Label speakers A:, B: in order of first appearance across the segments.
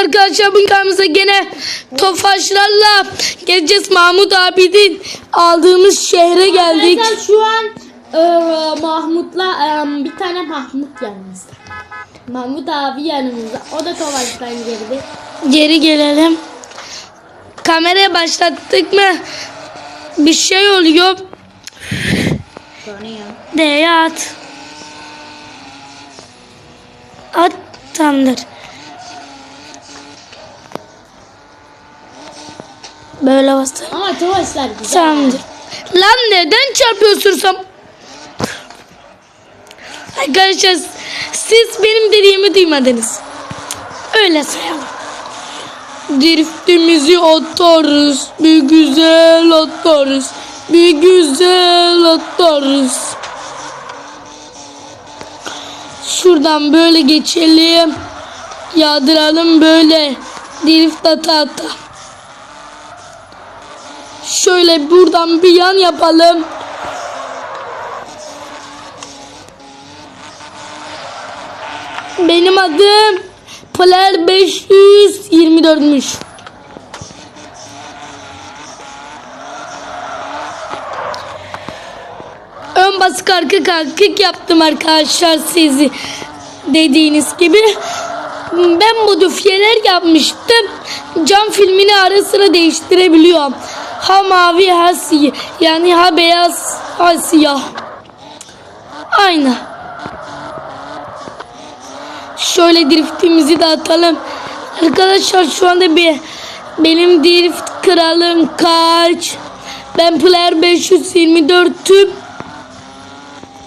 A: arkadaşlar bugün kanalımıza gene Tofaşlarla geleceğiz Mahmut abinin aldığımız şehre geldik.
B: Arkadaşlar şu an e, Mahmut'la e, bir tane Mahmut yanımızda. Mahmut abi yanımızda. O da Tovaş'tan geldi.
A: Geri gelelim. Kameraya başlattık mı? Bir şey oluyor.
B: Tanıyor.
A: D'ye at. At Böyle bastır.
B: Ama Tovaşlar güzel.
A: Tamamdır. Lan neden çarpıyorsun? Arkadaşlar siz benim dediğimi duymadınız. Öyle sayalım. Driftimizi atarız. Bir güzel atarız. Bir güzel atarız. Şuradan böyle geçelim. Yağdıralım böyle. Drift ata ata. Şöyle buradan bir yan yapalım. Benim adım Player 524'müş. Ön baskı arka kalkık yaptım arkadaşlar sizi dediğiniz gibi. Ben modifiyeler yapmıştım. Cam filmini ara sıra değiştirebiliyorum. Ha mavi ha siyah. Yani ha beyaz ha siyah. Aynı. Şöyle driftimizi de atalım. Arkadaşlar şu anda bir benim drift kralım kaç? Ben player 524 tüm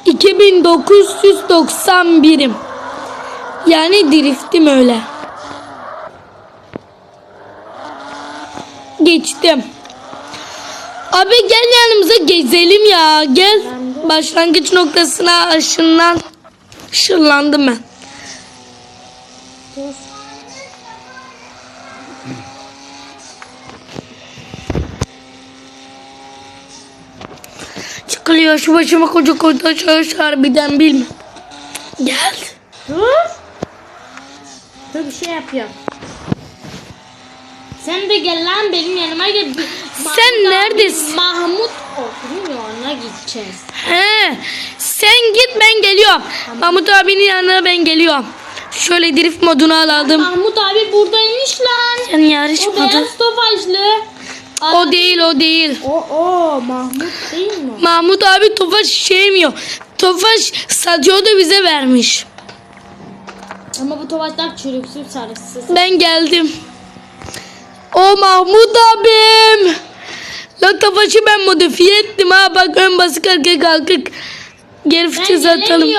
A: 2991'im. Yani driftim öyle. Geçtim. Abi gel yanımıza gezelim ya. Gel. Başlangıç noktasına ışınlan. Işınlandım ben. Çıkılıyor şu başıma koca koca çalışır harbiden bilmem. Gel.
B: Dur. Dur bir şey yapıyorum. Sen de gel lan benim yanıma gel. Abi-
A: neredesin?
B: Mahmut oturuyor yanına gideceğiz.
A: He. Sen git ben geliyorum. Mahmut abinin yanına ben geliyorum. Şöyle drift modunu alalım.
B: Mahmut abi buradaymış lan.
A: Sen yarış
B: O beyaz tofaşlı.
A: O değil o değil.
B: O o Mahmut değil mi?
A: Mahmut abi Tofaş sevmiyor. Tofaş satıyor da bize vermiş.
B: Ama bu tofaşlar çürüksüz sarısız.
A: Ben geldim. O Mahmut abim. La Tofaş'ı ben modifiye ettim ha. Bak ön basık arka kalkık. Geri fıçız atalım.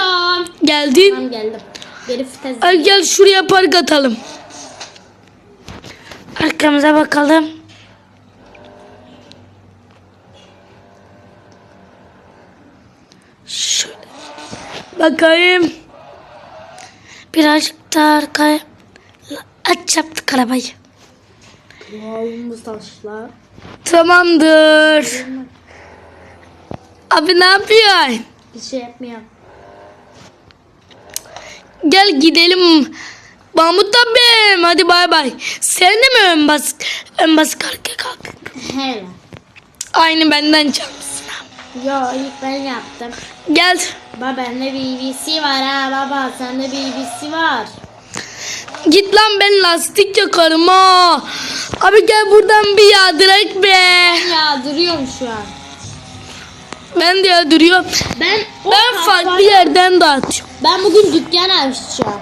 A: Geldin.
B: Tamam geldim. Geri vites.
A: Ay gel şuraya park atalım. Arkamıza bakalım. Şöyle. Bakayım. Birazcık daha arkaya. Aç yaptık arabayı.
B: Yolumuz taşlar.
A: Tamamdır. Abi ne yapıyorsun?
B: Bir şey yapmıyorum.
A: Gel gidelim. Mahmut abim hadi bay bay. Sen de mi ön bas ön bas kalk kalk.
B: Hele.
A: Aynı benden çalmışsın. abi.
B: Yo ilk ben yaptım.
A: Gel.
B: Baba bende BBC var ha baba sende BBC var.
A: Git lan ben lastik yakarım ha. Abi gel buradan bir yağdırak be.
B: Ben yağdırıyorum şu an.
A: Ben de yağdırıyorum.
B: Ben o
A: Ben farklı
B: kafayı-
A: yerden dağıtıyorum.
B: Ben bugün dükkan açacağım.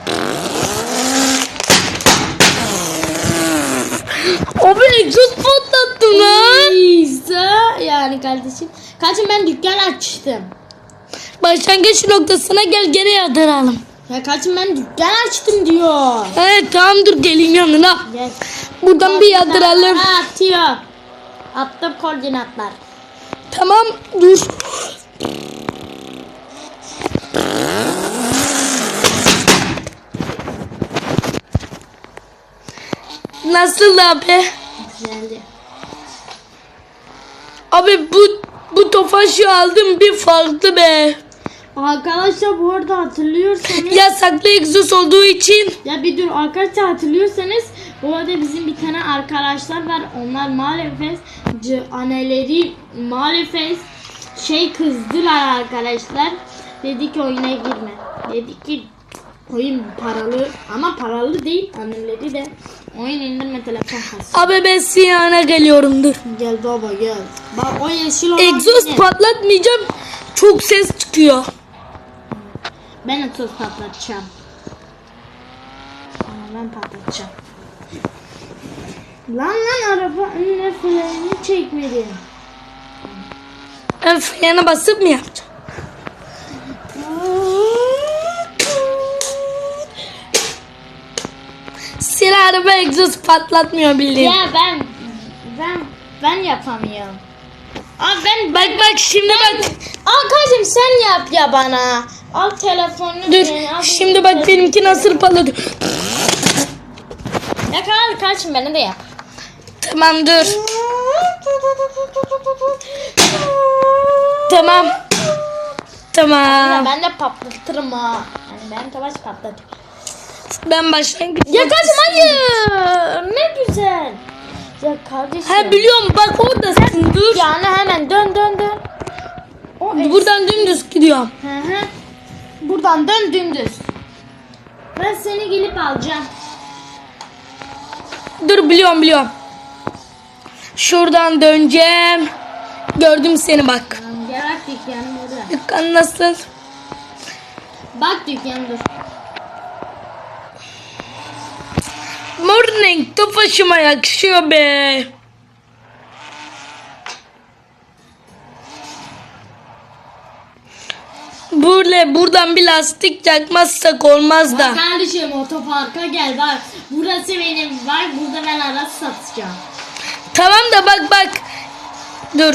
A: Abi egzoz patlattın lan.
B: İsa yani kardeşim. Kardeşim ben dükkan açtım.
A: Başlangıç noktasına gel gene yağdıralım.
B: Kardeşim ben dükkan açtım diyor.
A: Evet tamam dur gelin yanına.
B: Gel.
A: Buradan bir.
B: Koordinatları Atıyor. Attım koordinatlar.
A: Tamam dur. Nasıl abi?
B: Güzeldi.
A: Abi bu bu tofaşı aldım bir farklı be.
B: Arkadaşlar bu arada hatırlıyorsanız
A: Yasaklı egzoz olduğu için
B: ya bir dur arkadaşlar hatırlıyorsanız bu arada bizim bir tane arkadaşlar var. Onlar maalesef anneleri maalesef şey kızdılar arkadaşlar. Dedi ki oyuna girme. Dedi ki oyun paralı ama paralı değil anneleri de oyun indirme telefon kasıyor.
A: abi ben siyana geliyorum dur.
B: Gel baba gel. Bak o yeşil olan
A: Egzoz patlatmayacağım. Çok ses çıkıyor.
B: Ben egzoz patlatacağım. Ama ben patlatacağım. Lan lan araba önüne freni çekmedi.
A: Ben frene basıp mı yapacağım? Silah araba egzoz patlatmıyor bildiğin.
B: Ya ben ben ben yapamıyorum. Abi ben
A: Bak bak şimdi bak.
B: Arkadaşım sen yap ya bana. Al telefonunu.
A: Dur.
B: al
A: Şimdi bak benimki nasıl patladı.
B: Ya kal kaçın beni de yap.
A: Tamam dur. Tamam.
B: Ya
A: Tamam.
B: ben de patlatırım ha. Yani ben tabaş patlatırım.
A: Ben başlangıç.
B: Ya kaçım hayır. Ne güzel. Ya kardeşim.
A: Ha biliyorum bak oradasın dur.
B: Yani hemen dön dön dön. O
A: Buradan dümdüz gidiyorum.
B: Hı hı. Buradan dön dümdüz. Ben seni gelip alacağım.
A: Dur biliyorum biliyorum. Şuradan döneceğim. Gördüm seni bak.
B: Gel bak dükkanım burada.
A: Dükkan nasıl?
B: Bak dükkanım dur.
A: Morning tofaşıma yakışıyor be. Buradan bir lastik yakmazsak olmaz da.
B: Bak kardeşim otoparka gel bak. Burası benim bak burada ben araç satacağım.
A: Tamam da bak bak. Dur.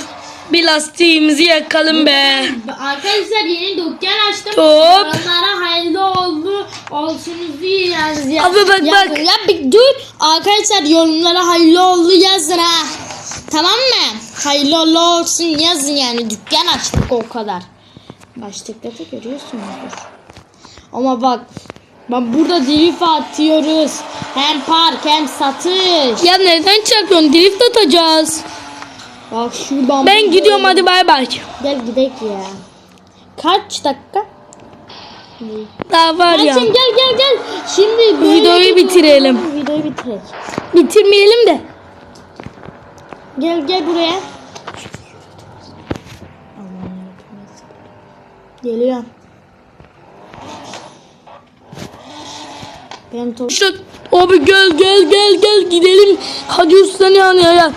A: Bir lastiğimizi yakalım be.
B: Arkadaşlar yeni dükkan açtım.
A: Top.
B: Yorumlara hayırlı oldu olsunuz diye yaz.
A: Abi bak,
B: yazın.
A: bak.
B: Ya bir dur. Arkadaşlar yorumlara hayırlı oldu yazın ha. Tamam mı? Hayırlı olsun yazın yani. Dükkan açtık o kadar. Başlıkta da görüyorsunuzdur. Ama bak. Bak burada drift atıyoruz. Hem park hem satış.
A: Ya neden çarpıyorsun? Drift atacağız.
B: Bak şuradan.
A: Ben gidiyorum hadi bay bay.
B: Gel gidelim ya. Kaç dakika?
A: Daha var ya.
B: Kaçın gel gel gel. Şimdi böyle
A: Videoyu bitirelim.
B: Videoyu bitirelim.
A: Bitirmeyelim de.
B: Gel gel buraya. Geliyorum. Benim top...
A: Şu abi gel gel gel gel gidelim. Hadi usta ne anıyor ya.